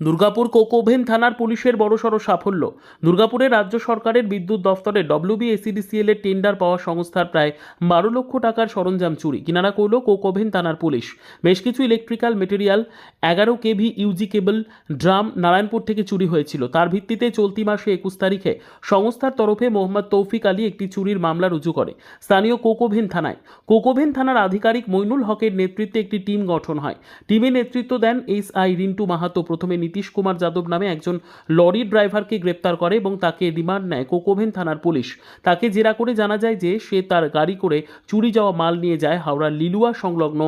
Durgapur Coke Oven থানার পুলিশের বড়সড় সাফল্য। দুর্গাপুরের রাজ্য সরকারের বিদ্যুৎ দফতরে ডব্লিউবিএসিডিসিএল এর টেন্ডার পাওয়া সংস্থার প্রায় বারো লক্ষ টাকার সরঞ্জাম চুরি। কিনারা করল কোকোভেন থানার পুলিশ। বেশ কিছু ইলেকট্রিক্যাল মেটেরিয়াল এগারো KV UG cable drum Narayanpur থেকে চুরি হয়েছিল। তার ভিত্তিতে চলতি মাসে একুশ তারিখে সংস্থার তরফে মোহাম্মদ তৌফিক আলী একটি চুরির মামলা রুজু করে স্থানীয় কোকোভেন থানায়। কোকোভেন থানার আধিকারিক মইনুল হকের নেতৃত্বে একটি টিম গঠন হয়। টিমে নেতৃত্ব দেন এইচ আই রিন্টু মাহাতো প্রথমে নীতিশ কুমার যাদব নামে একজন লরি ড্রাইভারকে গ্রেপ্তার করে এবং তাকে রিমান্ড নেয় কোকোভেন থানার পুলিশ। তাকে জেরা করে জানা যায় যে সে তার গাড়ি করে চুরি যাওয়া মাল নিয়ে যায় হাওড়ার লিলুয়া সংলগ্ন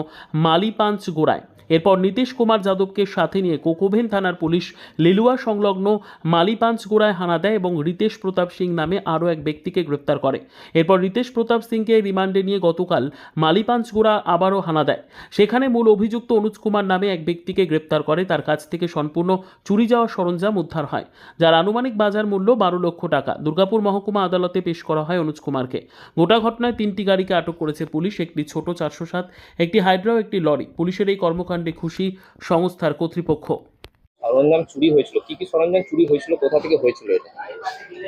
মালিপাঞ্চ গোড়ায়। এরপর নীতিশ কুমার যাদবকে সাথে নিয়ে কোকোভেন থানার পুলিশ লিলুয়া সংলগ্ন মালিপাঞ্চ গোড়ায় হানা দেয় এবং রিতেশ প্রতাপ সিং নামে আরও এক ব্যক্তিকে গ্রেপ্তার করে। এরপর রিতেশ প্রতাপ সিংকে রিমান্ডে নিয়ে গতকাল মালিপাঞ্চগোড়া আবারও হানা দেয়। সেখানে মূল অভিযুক্ত অনুজ কুমার নামে এক ব্যক্তিকে গ্রেপ্তার করে। তার কাছ থেকে সম্পূর্ণ চুরি যাওয়া সরঞ্জাম উদ্ধার হয়, যার আনুমানিক বাজার মূল্য বারো লক্ষ টাকা। দুর্গাপুর মহকুমা আদালতে পেশ করা হয় অনুজ কুমারকে। গোটা ঘটনায় তিনটি গাড়িকে আটক করেছে পুলিশ, একটি ছোট চারশো সাত, একটি হাইড্রা, একটি লরি। পুলিশের এই কর্মকাণ্ডে খুশি সংস্থার কর্তৃপক্ষ। সরঞ্জাম চুরি হয়েছিল। কি কি সরঞ্জাম চুরি হয়েছিল? কোথা থেকে হয়েছিল এটা?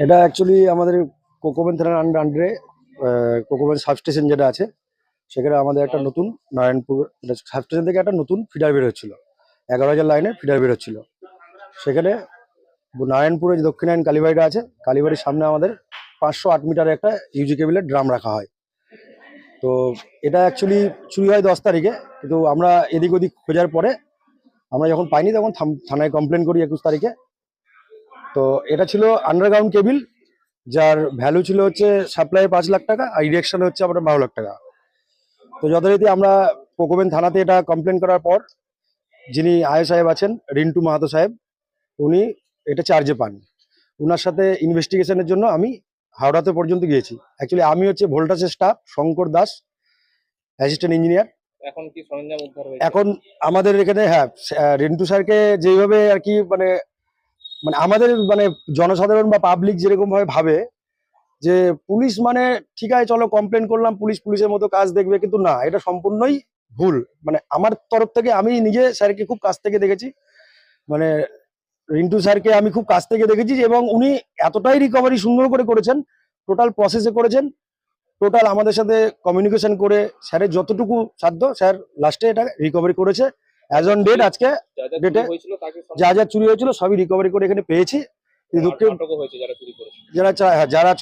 এটা অ্যাকচুয়ালি আমাদের কোকোবেন থানার আন্ডারে কোকোবেন সাবস্টেশন যেটা আছে সেখানে আমাদের একটা নতুন নারায়ণপুর সাবস্টেশন থেকে একটা নতুন ফিডার বের হচ্ছিল এগারো হাজার লাইনে ফিডার বের হচ্ছিল। সেখানে নারায়ণপুরে যে দক্ষিণায়ন কালীবাড়িটা আছে কালীবাড়ির সামনে আমাদের পাঁচশো আট মিটারে একটা ইউজি কেবিলের ড্রাম রাখা হয়। তো এটা অ্যাকচুয়ালি চুরি হয় দশ তারিখে, কিন্তু আমরা এদিক ওদিক খোঁজার পরে আমরা যখন পাইনি তখন থানায় কমপ্লেন করি একুশ তারিখে। তো এটা ছিল আন্ডারগ্রাউন্ড কেবিল যার ভ্যালু ছিল হচ্ছে সাপ্লাই পাঁচ লাখ টাকা আর ইরেকশন হচ্ছে আপনার বারো লাখ টাকা। তো যথারীতি আমরা কোকোবেন থানাতে এটা কমপ্লেন করার পর যিনি আয় সাহেব আছেন, রিন্টু মাহাতো সাহেব, উনি এটা চার্জে পান। ওনার সাথে ইনভেস্টিগেশনের জন্য আমি হাওড়াতে পর্যন্ত গিয়েছি। অ্যাকচুয়ালি আমি হচ্ছে ভোল্টাসের staff Shankar Das assistant engineer এখন কি সরঞ্জাম উদ্ধার হয়েছে? এখন আমাদের এখানে হ্যাঁ রিন্টু স্যারকে যেভাবে আর কি মানে মানে আমাদের মানে জনসাধারণ বা পাবলিক যেরকম ভাবে ভাবে যে পুলিশ মানে ঠিক আছে চলো কমপ্লেন করলাম পুলিশ পুলিশের মতো কাজ দেখবে। কিন্তু না এটা সম্পূর্ণই ভুল। মানে আমার তরফ থেকে আমি নিজে স্যারকে খুব কাছ থেকে দেখেছি। মানে রিন্টু স্যারকে আমি খুব কাছ থেকে দেখেছি এবং উনি এতটাই রিকভারি সুন্দর করে করেছেন টোটাল প্রসেসে করেছেন টোটাল আমাদের সাথে কমিউনিকেশন করে স্যারের যতটুকু সাধ্য স্যার লাস্টে এটা রিকভারি করেছে। অ্যাজ অন ডেট আজকে যা যা ডেটে যা যা চুরি হয়েছিল সবই রিকভারি করে এখানে পেয়েছি। যারা যারা